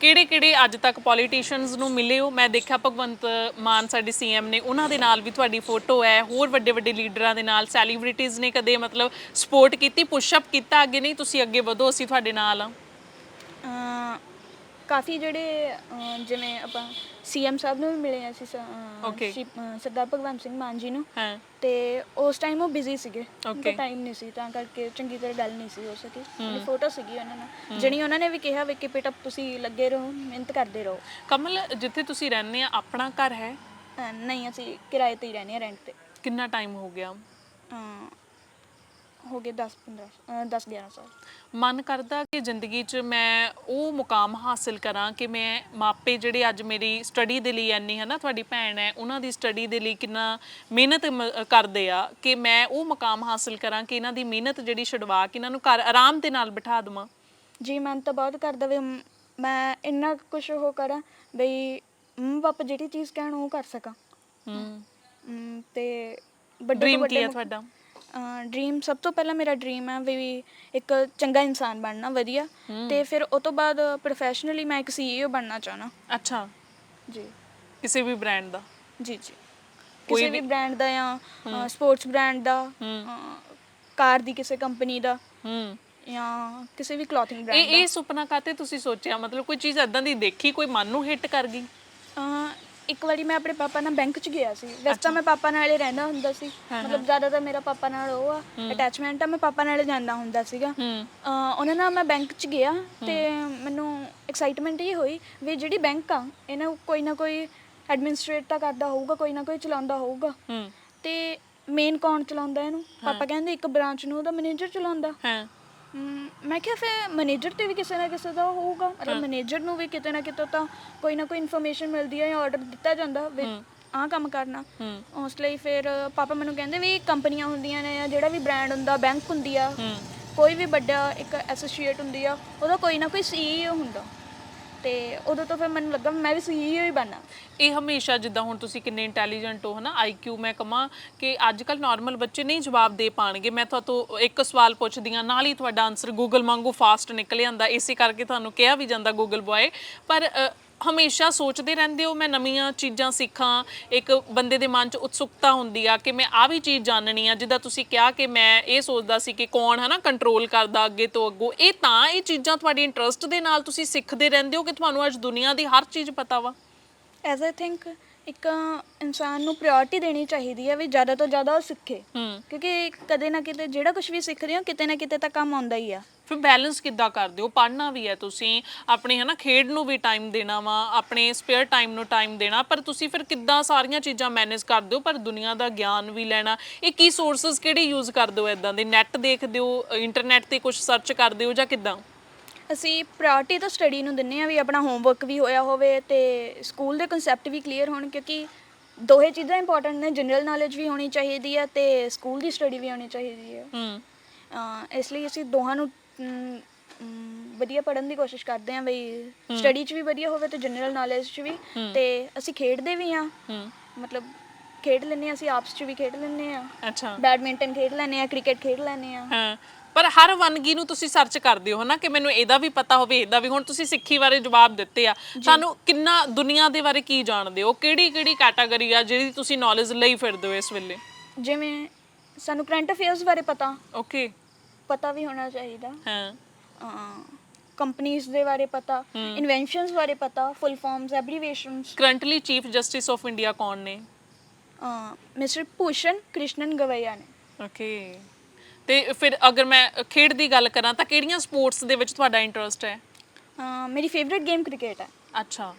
ਕਿਹੜੇ ਕਿਹੜੇ ਅੱਜ ਤੱਕ ਪੋਲੀਟੀਸ਼ੀਅਨਸ ਨੂੰ ਮਿਲੇ ਹੋ? ਮੈਂ ਦੇਖਿਆ ਭਗਵੰਤ ਮਾਨ ਸਾਡੇ ਸੀਐਮ ਨੇ, ਉਹਨਾਂ ਦੇ ਨਾਲ ਵੀ ਤੁਹਾਡੀ ਫੋਟੋ ਹੈ, ਹੋਰ ਵੱਡੇ ਵੱਡੇ ਲੀਡਰਾਂ ਦੇ ਨਾਲ ਸੈਲੀਬ੍ਰਿਟੀਜ਼ ਨੇ ਕਦੇ ਮਤਲਬ ਸਪੋਰਟ ਕੀਤੀ ਪੁਸ਼ ਅਪ ਕੀਤਾ ਅੱਗੇ? ਨਹੀਂ, ਤੁਸੀਂ ਅੱਗੇ ਵਧੋ, ਅਸੀਂ ਤੁਹਾਡੇ ਨਾਲ ਆ ਕਾਫੀ ਜਿਹੜੇ ਜਿਵੇਂ ਆਪਾਂ ਸੀਐਮ ਸਾਹਿਬ ਨੂੰ ਵੀ ਮਿਲੇ ਹਾਂ ਅਸੀਂ ਸ- ਅਮ Okay. ਸ਼੍ਰੀ- ਅਮ ਸਰਦਾਰ ਭਗਵੰਤ ਸਿੰਘ ਮਾਨ ਜੀ ਨੂੰ। ਹਾਂ। ਤੇ ਉਸ ਟਾਈਮ ਉਹ ਬਿਜ਼ੀ ਸੀਗੇ। Okay. ਟਾਈਮ ਨਹੀਂ ਸੀ ਤਾਂ ਕਰਕੇ ਚੰਗੀ ਤਰ੍ਹਾਂ ਗੱਲ ਨਹੀਂ ਸੀ ਹੋ ਸਕੀ। ਮੇਰੀ ਫੋਟੋ ਸੀਗੀ ਉਹਨਾਂ ਨਾਲ। ਜਿਹੜੀ ਉਹਨਾਂ ਨੇ ਵੀ ਕਿਹਾ ਵੀ ਕਿ ਬੇਟਾ ਤੁਸੀਂ ਲੱਗੇ ਰਹੋ ਮਿਹਨਤ ਕਰਦੇ ਰਹੋ। ਕਮਲ ਜਿੱਥੇ ਤੁਸੀਂ ਰਹਿੰਦੇ ਆ ਆਪਣਾ ਘਰ ਹੈ? ਅਹ ਨਹੀਂ ਅਸੀਂ ਕਿਰਾਏ ਤੇ ਹੀ ਰਹਿੰਦੇ ਆ ਰੈਂਟ ਤੇ। ਕਿੰਨਾ ਟਾਈਮ ਹੋ ਗਿਆ? ਹੋ ਗਏ 10 15 10 11 ਸਾਲ। ਮਨ ਕਰਦਾ ਕਿ ਜ਼ਿੰਦਗੀ 'ਚ ਮੈਂ ਉਹ ਮੁਕਾਮ ਹਾਸਿਲ ਕਰਾਂ ਕਿ ਮੈਂ ਮਾਪੇ ਜਿਹੜੇ ਅੱਜ ਮੇਰੀ ਸਟੱਡੀ ਦੇ ਲਈ ਐਨੀ ਹੈ ਨਾ ਤੁਹਾਡੀ ਭੈਣ ਹੈ ਉਹਨਾਂ ਦੀ ਸਟੱਡੀ ਦੇ ਲਈ ਕਿੰਨਾ ਮਿਹਨਤ ਕਰਦੇ ਆ ਕਿ ਮੈਂ ਉਹ ਮੁਕਾਮ ਹਾਸਿਲ ਕਰਾਂ ਕਿ ਇਹਨਾਂ ਦੀ ਮਿਹਨਤ ਜਿਹੜੀ ਛਡਵਾ ਕੇ ਇਹਨਾਂ ਨੂੰ ਘਰ ਆਰਾਮ ਦੇ ਨਾਲ ਬਿਠਾ ਦੇਵਾਂ। ਜੀ ਮਨ ਤਾਂ ਬਹੁਤ ਕਰਦਾ ਵੀ ਮ- ਇੰਨਾ ਕੁਝ ਉਹ ਕਰਾਂ ਬਈ ਪਾਪਾ ਜਿਹੜੀ ਚੀਜ਼ ਕਹਿਣ ਉਹ ਕਰ ਸਕਾਂ। ਹੂੰ। ਤੇ ਵੱਡੇ ਡ੍ਰੀਮ ਕੀ ਹੈ ਤੁਹਾਡਾ? ਡ੍ਰੀਮ ਸਭ ਤੋਂ ਪਹਿਲਾਂ ਮੇਰਾ ਡ੍ਰੀਮ ਹੈ ਵੀ ਇੱਕ ਚੰਗਾ ਇਨਸਾਨ ਬਣਨਾ ਵਧੀਆ। ਤੇ ਫਿਰ ਉਸ ਤੋਂ ਬਾਅਦ ਪ੍ਰੋਫੈਸ਼ਨਲੀ ਮੈਂ ਇੱਕ ਸੀਈਓ ਬਣਨਾ ਚਾਹਨਾ। ਅੱਛਾ। ਜੀ। ਕਿਸੇ ਵੀ ਬ੍ਰਾਂਡ ਦਾ? ਜੀ ਜੀ। ਕਿਸੇ ਵੀ ਬ੍ਰਾਂਡ ਦਾ ਜਾਂ ਸਪੋਰਟਸ ਬ੍ਰਾਂਡ ਦਾ ਕਾਰ ਦੀ ਕਿਸੇ ਕੰਪਨੀ ਦਾ ਹੂੰ। ਜਾਂ ਕਿਸੇ ਵੀ ਕਲੋਥਿੰਗ ਇਹ ਬ੍ਰਾਂਡ ਦਾ। ਇਹ ਸੁਪਨਾ ਕਾਤੇ ਤੁਸੀਂ ਸੋਚਿਆ? ਮਤਲਬ ਕੋਈ ਚੀਜ਼ ਐਦਾਂ ਦੀ ਦੇਖੀ ਕੋਈ ਮਨ ਨੂੰ ਹਿੱਟ ਕਰ ਗਈ? ਇੱਕ ਵਾਰੀ ਮੈਂ ਆਪਣੇ ਪਾਪਾ ਨਾਲ ਬੈਂਕ 'ਚ ਗਿਆ ਸੀ। ਵੈਸੇ ਤਾਂ ਮੈਂ ਪਾਪਾ ਨਾਲ ਹੀ ਰਹਿੰਦਾ ਹੁੰਦਾ ਸੀ। ਮਤਲਬ ਜ਼ਿਆਦਾਤਰ ਮੇਰਾ ਪਾਪਾ ਨਾਲ ਉਹ ਆ ਅਟੈਚਮੈਂਟ ਆ ਮੈਂ ਪਾਪਾ ਨਾਲ ਹੀ ਜਾਂਦਾ ਹੁੰਦਾ ਸੀਗਾ। ਹੂੰ। ਉਹਨਾਂ ਨਾਲ ਮੈਂ ਬੈਂਕ 'ਚ ਗਿਆ ਤੇ ਮੈਨੂੰ ਐਕਸਾਈਟਮੈਂਟ ਇਹ ਹੋਈ ਵੀ ਜਿਹੜੀ ਬੈਂਕ ਆ ਇਹਨਾਂ ਕੋਈ ਨਾ ਕੋਈ ਐਡਮਿਨਿਸਟ੍ਰੇਟ ਤਾਂ ਕਰਦਾ ਹੋਊਗਾ ਕੋਈ ਨਾ ਕੋਈ ਚਲਾਉਂਦਾ ਹੋਊਗਾ। ਹੂੰ। ਤੇ ਮੇਨ ਕੌਣ ਚਲਾਉਂਦਾ ਇਹਨੂੰ? ਪਾਪਾ ਕਹਿੰਦੇ ਇੱਕ ਬ੍ਰਾਂਚ ਨੂੰ ਉਹਦਾ ਮੈਨੇਜਰ ਚਲਾਉਂਦਾ। ਹਾਂ। ਮੈਂ ਕਿਹਾ ਫਿਰ ਮੈਨੇਜਰ ਤੇ ਵੀ ਕਿਸੇ ਨਾ ਕਿਸੇ ਦਾ ਹੋਊਗਾ। ਮਤਲਬ ਮੈਨੇਜਰ ਨੂੰ ਵੀ ਕਿਤੇ ਨਾ ਕਿਤੇ ਤਾਂ ਕੋਈ ਨਾ ਕੋਈ ਇਨਫੋਰਮੇਸ਼ਨ ਮਿਲਦੀ ਹੈ ਜਾਂ ਆਰਡਰ ਦਿੱਤਾ ਜਾਂਦਾ ਵੀ ਆਹ ਕੰਮ ਕਰਨਾ। ਉਸ ਲਈ ਫਿਰ ਪਾਪਾ ਮੈਨੂੰ ਕਹਿੰਦੇ ਵੀ ਕੰਪਨੀਆਂ ਹੁੰਦੀਆਂ ਨੇ ਜਾਂ ਜਿਹੜਾ ਵੀ ਬ੍ਰਾਂਡ ਹੁੰਦਾ ਬੈਂਕ ਹੁੰਦੀ ਆ ਕੋਈ ਵੀ ਵੱਡਾ ਇੱਕ ਐਸੋਸੀਏਟ ਹੁੰਦੀ ਆ ਉਹਦਾ ਕੋਈ ਨਾ ਕੋਈ ਸੀਈਓ ਹੁੰਦਾ। ਤੇ ਉਦੋਂ ਤੋਂ ਫਿਰ ਮੈਨੂੰ ਲੱਗਾ ਵੀ ਮੈਂ ਵੀ ਸੀਈਓ ਹੀ ਬਣਨਾ ਇਹ ਹਮੇਸ਼ਾ ਜਿੱਦਾਂ ਹੁਣ ਤੁਸੀਂ ਕਿੰਨੇ ਇੰਟੈਲੀਜੈਂਟ ਹੋ ਹਨਾ? ਆਈਕਿਊ ਮੈਂ ਕਹਾਂ ਕਿ ਅੱਜ ਕੱਲ ਨਾਰਮਲ ਬੱਚੇ ਨਹੀਂ ਜਵਾਬ ਦੇ ਪਾਣਗੇ। ਮੈਂ ਤੁਹਾਨੂੰ ਇੱਕ ਸਵਾਲ ਪੁੱਛਦੀ ਆ ਨਾਲ ਹੀ ਤੁਹਾਡਾ ਆਨਸਰ ਗੂਗਲ ਵਾਂਗੂ ਫਾਸਟ ਨਿਕਲ ਜਾਂਦਾ। ਇਸੇ ਕਰਕੇ ਤੁਹਾਨੂੰ ਕਿਹਾ ਵੀ ਜਾਂਦਾ ਗੂਗਲ ਬॉय ਪਰ ਅ, ਹਮੇਸ਼ਾ ਸੋਚਦੇ ਰਹਿੰਦੇ ਹੋ, ਮੈਂ ਨਵੀਆਂ ਚੀਜ਼ਾਂ ਸਿੱਖਾਂ, ਇੱਕ ਬੰਦੇ ਦੇ ਮਨ 'ਚ ਉਤਸੁਕਤਾ ਹੁੰਦੀ ਆ ਕਿ ਮੈਂ ਆ ਵੀ ਚੀਜ਼ ਜਾਣਨੀ ਆ, ਜਿੱਦਾਂ ਤੁਸੀਂ ਕਿਹਾ ਕਿ ਮੈਂ ਇਹ ਸੋਚਦਾ ਸੀ ਕਿ ਕੌਣ ਹਨਾ ਕੰਟਰੋਲ ਕਰਦਾ ਅੱਗੇ ਤੋਂ ਅੱਗੋਂ। ਇਹ ਤਾਂ ਇਹ ਚੀਜ਼ਾਂ ਤੁਹਾਡੀ ਇੰਟਰਸਟ ਦੇ ਨਾਲ ਤੁਸੀਂ ਸਿੱਖਦੇ ਰਹਿੰਦੇ ਹੋ ਕਿ ਤੁਹਾਨੂੰ ਅੱਜ ਦੁਨੀਆ ਦੀ ਹਰ ਚੀਜ਼ ਪਤਾ ਵਾ? ਐਜ਼ ਆਈ ਥਿੰਕ ਇੱਕ ਇਨਸਾਨ ਨੂੰ ਪ੍ਰਾਇੋਰਟੀ ਦੇਣੀ ਚਾਹੀਦੀ ਹੈ ਵੀ ਜ਼ਿਆਦਾ ਤੋਂ ਜ਼ਿਆਦਾ ਉਹ ਸਿੱਖੇ। ਹੂੰ। ਕਿਉਂਕਿ ਕਦੇ ਨਾ ਕਿਤੇ ਜਿਹੜਾ ਕੁਝ ਵੀ ਸਿੱਖਦੇ ਹੋ ਕਿਤੇ ਨਾ ਕਿਤੇ ਤਾਂ ਕੰਮ ਆਉਂਦਾ ਹੀ ਆ। ਫਿਰ ਬੈਲੈਂਸ ਕਿੱਦਾਂ ਕਰਦੇ ਹੋ? ਪੜ੍ਹਨਾ ਵੀ ਹੈ ਤੁਸੀਂ ਆਪਣੇ ਹਨਾ ਖੇਡ ਨੂੰ ਵੀ ਟਾਈਮ ਦੇਣਾ ਵਾ ਆਪਣੇ ਸਪੇਅਰ ਟਾਈਮ ਨੂੰ ਟਾਈਮ ਦੇਣਾ ਪਰ ਤੁਸੀਂ ਫਿਰ ਕਿੱਦਾਂ ਸਾਰੀਆਂ ਚੀਜ਼ਾਂ ਮੈਨੇਜ ਕਰਦੇ ਹੋ? ਪਰ ਦੁਨੀਆ ਦਾ ਗਿਆਨ ਵੀ ਲੈਣਾ ਇਹ ਕੀ ਸੋਰਸਸ ਕਿਹੜੇ ਯੂਜ਼ ਕਰਦੇ ਹੋ ਇਦਾਂ ਦੇ? ਨੈਟ ਦੇਖਦੇ ਹੋ ਇੰਟਰਨੈਟ ਤੇ ਕੁਝ ਸਰਚ ਕਰਦੇ ਹੋ ਜਾਂ ਕਿੱਦਾਂ? ਅਸੀਂ ਪ੍ਰਾਇੋਰਟੀ ਤਾਂ ਸਟੱਡੀ ਨੂੰ ਦਿੰਨੇ ਆ ਵੀ ਆਪਣਾ ਹੋਮਵਰਕ ਵੀ ਹੋਇਆ ਹੋਵੇ ਤੇ ਸਕੂਲ ਦੇ ਕਨਸੈਪਟ ਵੀ ਕਲੀਅਰ ਹੋਣ ਕਿਉਂਕਿ ਦੋਹੇ ਚੀਜ਼ਾਂ ਇੰਪੋਰਟੈਂਟ ਨੇ ਜਨਰਲ ਨੌਲੇਜ ਵੀ ਹੋਣੀ ਚਾਹੀਦੀ ਹੈ ਤੇ ਸਕੂਲ ਦੀ ਸਟੱਡੀ ਵੀ ਹੋਣੀ ਚਾਹੀਦੀ ਹੈ। ਹੂੰ। ਇਸ ਲਈ ਅਸੀਂ ਦੋਹਾਂ ਨੂੰ ਵਧੀਆ ਪੜਨ ਦੀ ਕੋਸ਼ਿਸ਼ ਕਰਦੇ ਹਾਂ ਬਈ ਸਟੱਡੀ 'ਚ ਵੀ ਵਧੀਆ ਹੋਵੇ ਤੇ ਜਨਰਲ ਨੌਲੇਜ 'ਚ ਵੀ ਤੇ ਅਸੀਂ ਖੇਡਦੇ ਵੀ ਹੂੰ। ਮਤਲਬ ਖੇਡ ਹਾਂ ਅਸੀਂ ਆਪਸ 'ਚ ਵੀ ਖੇਡ ਲੈਂਦੇ ਹਾਂ। ਅੱਛਾ। ਬੈਡਮਿੰਟਨ ਖੇਡ ਲੈਂਦੇ ਹਾਂ ਕ੍ਰਿਕਟ ਖੇਡ ਲੈਂਦੇ ਹਾਂ। ਹਾਂ। ਪਰ ਹਰ ਵੰਨਗੀ ਨੂੰ ਤੁਸੀਂ ਸਰਚ ਕਰਦੇ ਹੋ ਹਨਾ ਕਿ ਮੈਨੂੰ ਇਹਦਾ ਵੀ ਪਤਾ ਹੋਵੇ ਇਹਦਾ ਵੀ। ਹੁਣ ਤੁਸੀਂ ਸਿੱਖੀ ਬਾਰੇ ਜਵਾਬ ਦਿੱਤੇ ਆ ਤੁਹਾਨੂੰ ਕਿੰਨਾ ਦੁਨੀਆ ਦੇ ਬਾਰੇ ਕੀ ਜਾਣਦੇ ਹੋ? ਕਿਹੜੀ ਕਿਹੜੀ ਕੈਟਾਗਰੀ ਆ ਜਿਹੜੀ ਤੁਸੀਂ ਨੌਲੇਜ ਲਈ ਫਿਰਦੇ ਹੋ ਇਸ ਵੇਲੇ? ਜਿਵੇਂ ਸਾਨੂੰ ਕਰੰਟ ਅਫੇਅਰਸ ਬਾਰੇ ਪਤਾ। ਓਕੇ ਪਤਾ ਵੀ ਹੋਣਾ ਚਾਹੀਦਾ। ਹਾਂ। ਕੰਪਨੀਆਂ ਦੇ ਬਾਰੇ ਪਤਾ ਇਨਵੈਂਸ਼ਨਸ ਬਾਰੇ ਪਤਾ full forms abbreviations currently chief justice of India ਕੌਣ ਨੇ? ਮਿਸਟਰ ਭੂਸ਼ਣ ਕ੍ਰਿਸ਼ਨਨ ਗਵਈਆ ਨੇ। ਓਕੇ ਤੇ ਫਿਰ ਅਗਰ ਮੈਂ ਖੇਡ ਦੀ ਗੱਲ ਕਰਾਂ ਤਾਂ ਕਿਹੜੀਆਂ ਸਪੋਰਟਸ ਦੇ ਵਿੱਚ ਤੁਹਾਡਾ ਇੰਟਰਸਟ ਹੈ? ਅਹ ਮੇਰੀ ਫੇਵਰਿਟ ਗੇਮ ਕ੍ਰਿਕਟ ਹੈ। ਅੱਛਾ।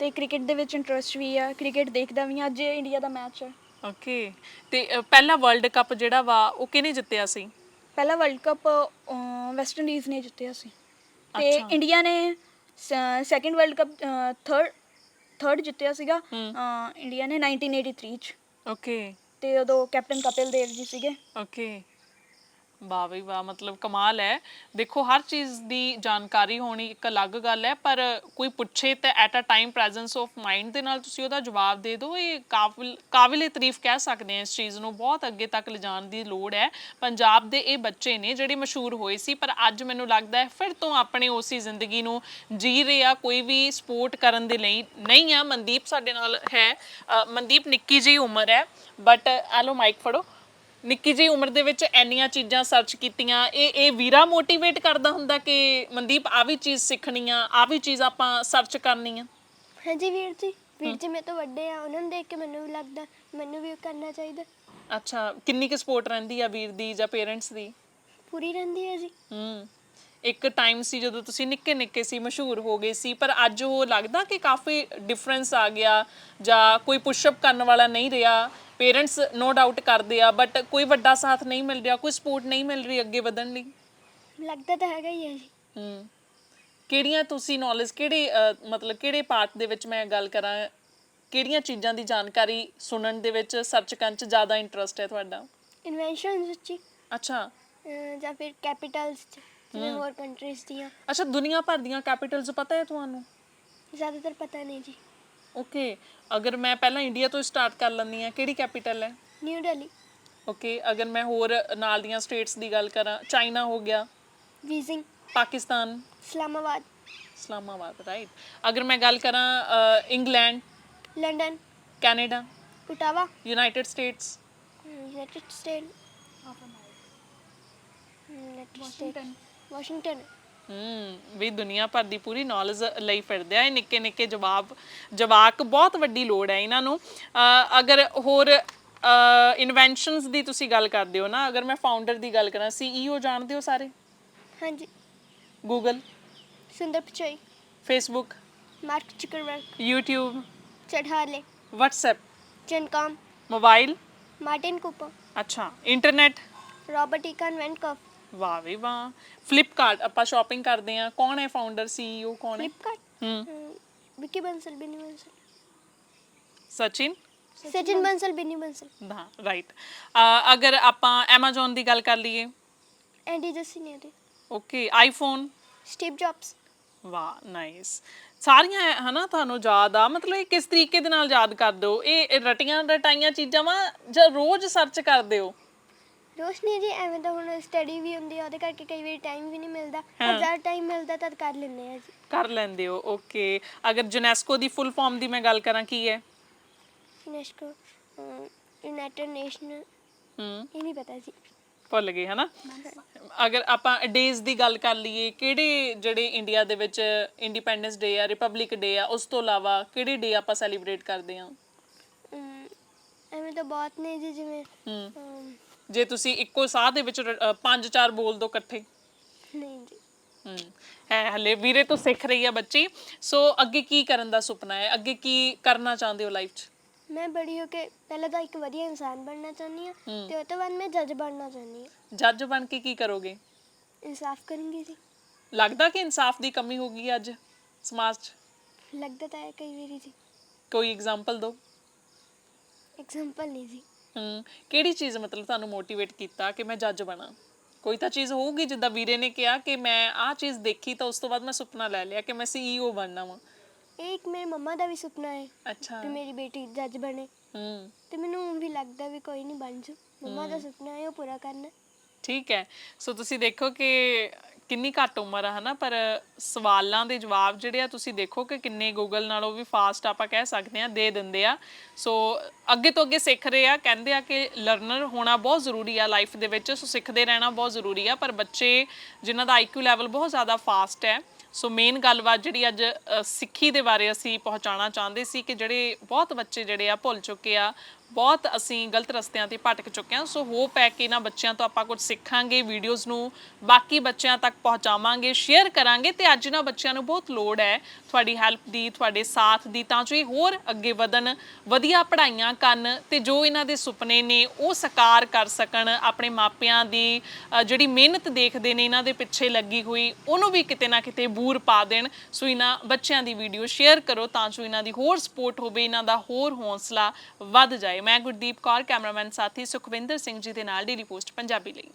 ਤੇ ਕ੍ਰਿਕਟ ਦੇ ਵਿੱਚ ਇੰਟਰਸਟ ਵੀ ਆ ਕ੍ਰਿਕਟ ਦੇਖਦਾ ਵੀ ਹਾਂ ਅੱਜ ਇੰਡੀਆ ਦਾ ਮੈਚ ਹੈ। ਓਕੇ ਤੇ ਅ, ਪਹਿਲਾ ਵਰਲਡ ਕੱਪ ਜਿਹੜਾ ਵਾ ਉਹ ਕਿਹਨੇ ਜਿੱਤਿਆ ਸੀ? ਪਹਿਲਾ ਵਰਲਡ ਕੱਪ ਵੈਸਟ ਇੰਡੀਜ਼ ਨੇ ਜਿੱਤਿਆ ਸੀ। ਤੇ ਅੱਛਾ। ਇੰਡੀਆ ਨੇ second world cup third third ਜਿੱਤਿਆ ਸੀਗਾ। ਇੰਡੀਆ ਨੇ 1983 ਚ। ਓਕੇ ਤੇ ਉਦੋਂ ਕੈਪਟਨ ਕਪਿਲ ਦੇਵ ਜੀ ਸੀਗੇ। ਓਕੇ ਵਾਹ ਬਈ ਵਾਹ ਮਤਲਬ ਕਮਾਲ ਹੈ। ਦੇਖੋ ਹਰ ਚੀਜ਼ ਦੀ ਜਾਣਕਾਰੀ ਹੋਣੀ ਇੱਕ ਅਲੱਗ ਗੱਲ ਹੈ ਪਰ ਕੋਈ ਪੁੱਛੇ ਤਾਂ at uh time presence of mind ਦੇ ਨਾਲ ਤੁਸੀਂ ਉਹਦਾ ਜਵਾਬ ਦੇ ਦਿਓ। ਇਹ ਕਾਬਿਲ ਕਾਬਿਲੇ ਤਾਰੀਫ ਕਹਿ ਸਕਦੇ ਹਾਂ ਇਸ ਚੀਜ਼ ਨੂੰ। ਬਹੁਤ ਅੱਗੇ ਤੱਕ ਲਿਜਾਣ ਦੀ ਲੋੜ ਹੈ। ਪੰਜਾਬ ਦੇ ਇਹ ਬੱਚੇ ਨੇ ਜਿਹੜੇ ਮਸ਼ਹੂਰ ਹੋਏ ਸੀ ਪਰ ਅੱਜ ਮੈਨੂੰ ਲੱਗਦਾ ਹੈ ਫਿਰ ਤੋਂ ਆਪਣੇ ਉਸੇ ਜ਼ਿੰਦਗੀ ਨੂੰ ਜੀ ਰਹੇ ਆ। ਕੋਈ ਵੀ ਸਪੋਰਟ ਕਰਨ ਦੇ ਲਈ ਨਹੀਂ ਆ। ਮਨਦੀਪ ਸਾਡੇ ਨਾਲ ਹੈ। ਅ, ਮਨਦੀਪ ਨਿੱਕੀ ਜਿਹੀ ਉਮਰ ਹੈ ਬਟ ਆਲੋ ਮਾਈਕ ਫੜੋ। ਨਿੱਕੀ ਜਿਹੀ ਉਮਰ ਦੇ ਵਿੱਚ ਇੰਨੀਆਂ ਚੀਜ਼ਾਂ ਸਰਚ ਕੀਤੀਆਂ ਇਹ ਇਹ ਵੀਰਾ ਮੋਟੀਵੇਟ ਕਰਦਾ ਹੁੰਦਾ ਕਿ ਮਨਦੀਪ ਆ ਵੀ ਚੀਜ਼ ਸਿੱਖਣੀ ਆ ਆ ਵੀ ਚੀਜ਼ ਆਪਾਂ ਸਰਚ ਕਰਨੀ ਆ? ਹਾਂਜੀ ਵੀਰ ਜੀ ਵੀਰ ਜੀ ਮੇਰੇ ਤੋਂ ਵੱਡੇ ਆ ਉਹਨਾਂ ਨੂੰ ਦੇਖ ਕੇ ਮੈਨੂੰ ਵੀ ਲੱਗਦਾ ਮੈਨੂੰ ਵੀ ਕਰਨਾ ਚਾਹੀਦਾ। ਅੱਛਾ ਕਿੰਨੀ ਕੁ ਸਪੋਰਟ ਰਹਿੰਦੀ ਆ ਵੀਰ ਦੀ ਜਾਂ ਪੇਰੈਂਟਸ ਦੀ? ਪੂਰੀ ਰਹਿੰਦੀ ਹੈ ਜੀ। ਹੂੰ ਇੱਕ ਟਾਈਮ ਸੀ ਜਦੋਂ ਤੁਸੀਂ ਨਿੱਕੇ ਨਿੱਕੇ ਸੀ ਮਸ਼ਹੂਰ ਹੋ ਗਏ ਸੀ ਪਰ ਅੱਜ ਉਹ ਲੱਗਦਾ ਕਿ ਕਾਫੀ ਡਿਫਰੈਂਸ ਆ ਗਿਆ ਜਾਂ ਕੋਈ ਪੁਸ਼ਅਪ ਕਰਨ ਵਾਲਾ ਨਹੀਂ ਰਿਹਾ ਪੇਰੈਂਟਸ ਨੋ ਡਾਊਟ ਕਰਦੇ ਆ ਬਟ ਕੋਈ ਵੱਡਾ ਸਾਥ ਨਹੀਂ ਮਿਲ ਰਿਹਾ ਕੋਈ ਸਪੋਰਟ ਨਹੀਂ ਮਿਲ ਰਹੀ ਅੱਗੇ ਵਧਣ ਲਈ। ਲੱਗਦਾ ਤਾਂ ਹੈਗਾ ਹੀ ਹੈ ਜੀ। ਹੂੰ। ਕਿਹੜੀਆਂ ਤੁਸੀਂ ਨੌਲੇਜ ਕਿਹੜੇ ਮਤਲਬ ਕਿਹੜੇ ਪਾਰਟ ਦੇ ਵਿੱਚ ਮੈਂ ਗੱਲ ਕਰਾਂ ਕਿਹੜੀਆਂ ਚੀਜ਼ਾਂ ਦੀ ਜਾਣਕਾਰੀ ਸੁਣਨ ਦੇ ਵਿੱਚ ਸਰਚ ਕਰਨ ਚ ਜ਼ਿਆਦਾ ਇੰਟਰਸਟ ਹੈ ਤੁਹਾਡਾ? ਇਨਵੈਂਸ਼ਨਸ ਵਿੱਚ ਹੀ, ਅੱਛਾ। ਅਹ, ਜਾਂ ਫਿਰ ਕੈਪੀਟਲਸ ਜਿਵੇਂ ਹੋਰ ਕੰਟਰੀਜ਼ ਦੀਆਂ। ਅੱਛਾ ਦੁਨੀਆ ਭਰ ਦੀਆਂ ਕੈਪੀਟਲਸ ਪਤਾ ਹੈ ਤੁਹਾਨੂੰ? ਜ਼ਿਆਦਾਤਰ ਪਤਾ ਨਹੀਂ ਜੀ। ਓਕੇ ਅਗਰ ਮੈਂ ਪਹਿਲਾਂ ਇੰਡੀਆ ਤੋਂ ਸਟਾਰਟ ਕਰ ਲੈਂਦੀ ਆ ਕਿਹੜੀ ਕੈਪੀਟਲ ਹੈ? ਨਿਊ ਦਿੱਲੀ ਓਕੇ ਅਗਰ ਮੈਂ ਹੋਰ ਨਾਲ ਦੀਆਂ ਸਟੇਟਸ ਦੀ ਗੱਲ ਕਰਾਂ ਚਾਈਨਾ ਹੋ ਗਿਆ ਬੀਜ਼ਿੰਗ ਪਾਕਿਸਤਾਨ। ਇਸਲਾਮਾਬਾਦ ਇਸਲਾਮਾਬਾਦ ਰਾਈਟ ਅਗਰ ਮੈਂ ਗੱਲ ਕਰਾਂ England London Canada Ottawa United States United State United State Washington ਹੂੰ ਵੀ ਦੁਨੀਆ ਭਰ ਦੀ ਪੂਰੀ ਨੌਲੇਜ ਲਈ ਫਿਰਦੇ ਆ। ਇਹ ਨਿੱਕੇ ਨਿੱਕੇ ਜਵਾਬ ਜਵਾਕ ਬਹੁਤ ਵੱਡੀ ਲੋੜ ਹੈ ਇਹਨਾਂ ਨੂੰ। ਅ, ਅਗਰ ਹੋਰ ਇਨਵੈਂਸ਼ਨਸ ਦੀ ਤੁਸੀਂ ਗੱਲ ਕਰਦੇ ਹੋ ਨਾ ਅਗਰ ਮੈਂ ਫਾਊਂਡਰ ਦੀ ਗੱਲ ਕਰਾਂ ਸੀਈਓ ਜਾਣਦੇ ਹੋ ਸਾਰੇ? ਹਾਂਜੀ। Google Sundar Pichai. Facebook Mark Zuckerberg YouTube? Chad Hurley. WhatsApp? Jan Koum. Mobile Martin Cooper. ਅੱਛਾ ਇੰਟਰਨੈਟ ਰੋਬਰਟ ਈਕਨ ਵੈਨਕਫ। ਵਾਹ ਵੀ ਵਾਹ। ਫਲਿੱਪਕਾਰਟ ਆਪਾਂ ਸ਼ਾਪਿੰਗ ਕਰਦੇ ਆ ਕੌਣ ਹੈ ਫਾਊਂਡਰ ਸੀਈਓ ਕੌਣ ਹੈ? ਫਲਿੱਪਕਾਰਟ ਹੂੰ। ਵਿਕੀ ਬੰਸਲ ਬਿਨੀ ਬੰਸਲ। ਸਚਿਨ? ਸਚਿਨ ਬੰਸਲ ਬਿਨੀ ਬੰਸਲ। ਹਾਂ ਰਾਈਟ ਅਗਰ ਆਪਾਂ Amazon ਦੀ ਗੱਲ ਕਰ ਲਈਏ। ਐਂਡੀ ਜਸੀ ਨੇ ਦੇ ਓਕੇ ਆਈਫੋਨ ਸਟੀਵ ਜੌਬਸ ਵਾਹ ਨਾਈਸ ਸਾਰੀਆਂ ਹਨਾ ਤੁਹਾਨੂੰ ਯਾਦ ਆ? ਮਤਲਬ ਇਹ ਕਿਸ ਤਰੀਕੇ ਦੇ ਨਾਲ ਯਾਦ ਕਰਦੇ ਹੋ? ਇਹ ਇਹ ਰਟੀਆਂ ਰਟਾਈਆਂ ਚੀਜ਼ਾਂ ਵਾ ਜਾਂ ਰੋਜ਼ ਸਰਚ ਕਰਦੇ ਹੋ? ਰੋਸ਼ਨੀ ਜੀ ਐਵੇਂ ਤਾਂ ਹੁਣ ਸਟੱਡੀ ਵੀ ਹੁੰਦੀ ਆ ਉਹਦੇ ਕਰਕੇ ਕਈ ਵਾਰੀ ਟਾਈਮ ਵੀ ਨਹੀਂ ਮਿਲਦਾ। ਹਾਂ। ਪਰ ਜਦ ਟਾਈਮ ਮਿਲਦਾ ਤਦ ਕਰ ਲੈਂਦੇ ਆ ਜੀ। ਕਰ ਲੈਂਦੇ ਹੋ ਓਕੇ ਅਗਰ ਜੁਨੈਸਕੋ ਦੀ ਫੁੱਲ ਫਾਰਮ ਦੀ ਮੈਂ ਗੱਲ ਕਰਾਂ ਕੀ ਹੈ? ਯੂਨੈਸਕੋ ਯੂਨਾਈਟਿਡ ਨੇਸ਼ਨ ਹੂੰ। ਇਹ ਨਹੀਂ ਪਤਾ ਜੀ। ਭੁੱਲ ਗਏ ਹਨਾ? ਅਗਰ ਆਪਾਂ ਡੇਜ਼ ਦੀ ਗੱਲ ਕਰ ਲਈਏ ਕਿਹੜੇ ਜਿਹੜੇ ਇੰਡੀਆ ਦੇ ਵਿੱਚ ਇੰਡੀਪੈਂਡੈਂਸ ਡੇ ਆ ਰਿਪਬਲਿਕ ਡੇ ਆ ਉਸ ਤੋਂ ਇਲਾਵਾ ਕਿਹੜੇ ਡੇ ਆਪਾਂ ਸੈਲੀਬ੍ਰੇਟ ਕਰਦੇ ਆ ਅਮ, ਐਵੇਂ ਤਾਂ ਬਹੁਤ ਨੇ ਜੀ ਜਿਵੇਂ ਹੂੰ। ਜੇ ਤੁਸੀਂ ਇੱਕੋ ਸਾਹ ਦੇ ਵਿੱਚ ਰ- ਅ, ਪੰਜ ਚਾਰ ਬੋਲ ਦੋ ਇਕੱਠੇ। ਨਹੀਂ ਜੀ। ਹਮ, ਹੈ ਹਲੇ ਵੀਰੇ ਤੋਂ ਸਿੱਖ ਰਹੀ ਆ ਬੱਚੀ। ਸੋ ਅੱਗੇ ਕੀ ਕਰਨ ਦਾ ਸੁਪਨਾ ਹੈ? ਅੱਗੇ ਕੀ ਕਰਨਾ ਚਾਹੁੰਦੇ ਹੋ ਲਾਈਫ 'ਚ? ਮੈਂ ਬੜੀ ਹੋ ਕੇ ਪਹਿਲਾਂ ਤਾਂ ਇੱਕ ਵਧੀਆ ਇਨਸਾਨ ਬਣਨਾ ਚਾਹੁੰਦੀ ਹਾਂ ਹੂੰ। ਤੇ ਉਹ ਤੋਂ ਬਾਅਦ ਮੈਂ ਜੱਜ ਬਣਨਾ ਚਾਹੁੰਦੀ ਹਾਂ। ਜੱਜ ਬਣ ਕੇ ਕੀ ਕਰੋਗੇ? ਇਨਸਾਫ ਕਰਾਂਗੀ ਜੀ। ਲੱਗਦਾ ਕਿ ਇਨਸਾਫ ਦੀ ਕਮੀ ਹੋ ਗਈ ਅੱਜ ਸਮਾਜ 'ਚ? ਲੱਗਦਾ ਤਾਂ ਹੈ ਕਈ ਵਾਰੀ ਜੀ। ਕੋਈ ਐਗਜ਼ਾਮਪਲ ਦਿਓ ਐਗਜ਼ਾਮਪਲ ਨਹੀਂ ਜੀ। ਹਮ ਕਿਹੜੀ ਚੀਜ਼ ਮਤਲਬ ਤੁਹਾਨੂੰ ਮੋਟੀਵੇਟ ਕੀਤਾ ਕਿ ਮੈਂ ਜੱਜ ਬਣਾ? ਕੋਈ ਤਾਂ ਚੀਜ਼ ਹੋਊਗੀ ਜਿੱਦਾਂ ਵੀਰੇ ਨੇ ਕਿਹਾ ਕਿ ਮੈਂ ਆਹ ਚੀਜ਼ ਦੇਖੀ ਤਾਂ ਉਸ ਤੋਂ ਬਾਅਦ ਮੈਂ ਸੁਪਨਾ ਲੈ ਲਿਆ ਕਿ ਮੈਂ ਸੀਈਓ ਬਣਨਾ ਵਾਂ। ਇਹ ਇੱਕ ਮੇਰੇ ਮੰਮਾ ਦਾ ਵੀ ਸੁਪਨਾ ਹੈ ਅੱਛਾ। ਕਿ ਮੇਰੀ ਬੇਟੀ ਜੱਜ ਬਣੇ। ਹਮ ਤੇ ਮੈਨੂੰ ਵੀ ਲੱਗਦਾ ਵੀ ਕੋਈ ਨਹੀਂ ਬਣ ਜੂ। ਮੰਮਾ ਦਾ ਸੁਪਨਾ ਹੈ ਉਹ ਪੂਰਾ ਕਰਨਾ। ਠੀਕ ਹੈ। ਸੋ ਤੁਸੀਂ ਦੇਖੋ ਕਿ ਕਿੰਨੀ ਘੱਟ ਉਮਰ ਆ, ਹਨਾ? ਪਰ ਸਵਾਲਾਂ ਦੇ ਜਵਾਬ ਜਿਹੜੇ ਆ ਤੁਸੀਂ ਦੇਖੋ ਕਿ ਕਿੰਨੇ ਗੂਗਲ ਨਾਲੋਂ ਵੀ ਫਾਸਟ ਆਪਾਂ ਕਹਿ ਸਕਦੇ ਆ ਦੇ ਦਿੰਦੇ ਆ। ਸੋ ਅੱਗੇ ਤੋਂ ਅੱਗੇ ਸਿੱਖ ਰਹੇ ਆ, ਕਹਿੰਦੇ ਆ ਕਿ ਲਰਨਰ ਹੋਣਾ ਬਹੁਤ ਜ਼ਰੂਰੀ ਆ ਲਾਈਫ ਦੇ ਵਿੱਚ। ਸੋ ਸਿੱਖਦੇ ਰਹਿਣਾ ਬਹੁਤ ਜ਼ਰੂਰੀ ਆ, ਪਰ ਬੱਚੇ ਜਿਨ੍ਹਾਂ ਦਾ ਆਈਕਿਊ ਲੈਵਲ ਬਹੁਤ ਜ਼ਿਆਦਾ ਫਾਸਟ ਹੈ। ਸੋ ਮੇਨ ਗੱਲਬਾਤ ਜਿਹੜੀ ਅੱਜ ਸਿੱਖੀ ਦੇ ਬਾਰੇ ਅਸੀਂ ਪਹੁੰਚਾਉਣਾ ਚਾਹੁੰਦੇ ਸੀ ਕਿ ਜਿਹੜੇ ਬਹੁਤ ਬੱਚੇ ਜਿਹੜੇ ਆ ਭੁੱਲ ਚੁੱਕੇ ਆ ਬਹੁਤ ਅਸੀਂ ਗਲਤ ਰਸਤਿਆਂ ਤੇ ਭਟਕ ਚੁੱਕੇ ਹਾਂ। ਸੋ ਹੋਪ ਹੈ ਕਿ ਇਹਨਾਂ ਬੱਚਿਆਂ ਤੋਂ ਆਪਾਂ ਕੁਝ ਸਿੱਖਾਂਗੇ ਵੀਡੀਓਜ਼ ਨੂੰ ਬਾਕੀ ਬੱਚਿਆਂ ਤੱਕ ਪਹੁੰਚਾਵਾਂਗੇ ਸ਼ੇਅਰ ਕਰਾਂਗੇ ਤੇ ਅੱਜ ਇਹਨਾਂ ਬੱਚਿਆਂ ਨੂੰ ਬਹੁਤ ਲੋੜ ਹੈ ਤੁਹਾਡੀ ਹੈਲਪ ਦੀ, ਤੁਹਾਡੇ ਸਾਥ ਦੀ, ਤਾਂ ਜੋ ਇਹ ਹੋਰ ਅੱਗੇ ਵਧਣ, ਵਧੀਆ ਪੜ੍ਹਾਈਆਂ ਕਰਨ ਤੇ ਜੋ ਇਹਨਾਂ ਦੇ ਸੁਪਨੇ ਨੇ ਉਹ ਸਾਕਾਰ ਕਰ ਸਕਣ। ਆਪਣੇ ਮਾਪਿਆਂ ਦੀ ਜਿਹੜੀ ਮਿਹਨਤ ਦੇਖਦੇ ਨੇ, ਇਹਨਾਂ ਦੇ ਪਿੱਛੇ ਲੱਗੀ ਹੋਈ, ਉਹਨੂੰ ਵੀ ਕਿਤੇ ਨਾ ਕਿਤੇ ਬੂਰ ਪਾ ਦੇਣ। ਸੋ ਇਹਨਾਂ ਬੱਚਿਆਂ ਦੀ ਵੀਡੀਓ ਸ਼ੇਅਰ ਕਰੋ ਤਾਂ ਜੋ ਇਹਨਾਂ ਦੀ ਹੋਰ ਸਪੋਰਟ ਹੋਵੇ, ਇਹਨਾਂ ਦਾ ਹੋਰ ਹੌਸਲਾ ਵੱਧ ਜਾਏ। ਮੈਂ ਗੁਰਦੀਪ ਕੌਰ ਕੈਮਰਾਮੈਨ ਸਾਥੀ ਸੁਖਵਿੰਦਰ ਸਿੰਘ ਜੀ ਦੇ ਨਾਲ ਡੇਲੀ ਪੋਸਟ ਪੰਜਾਬੀ ਲਈ।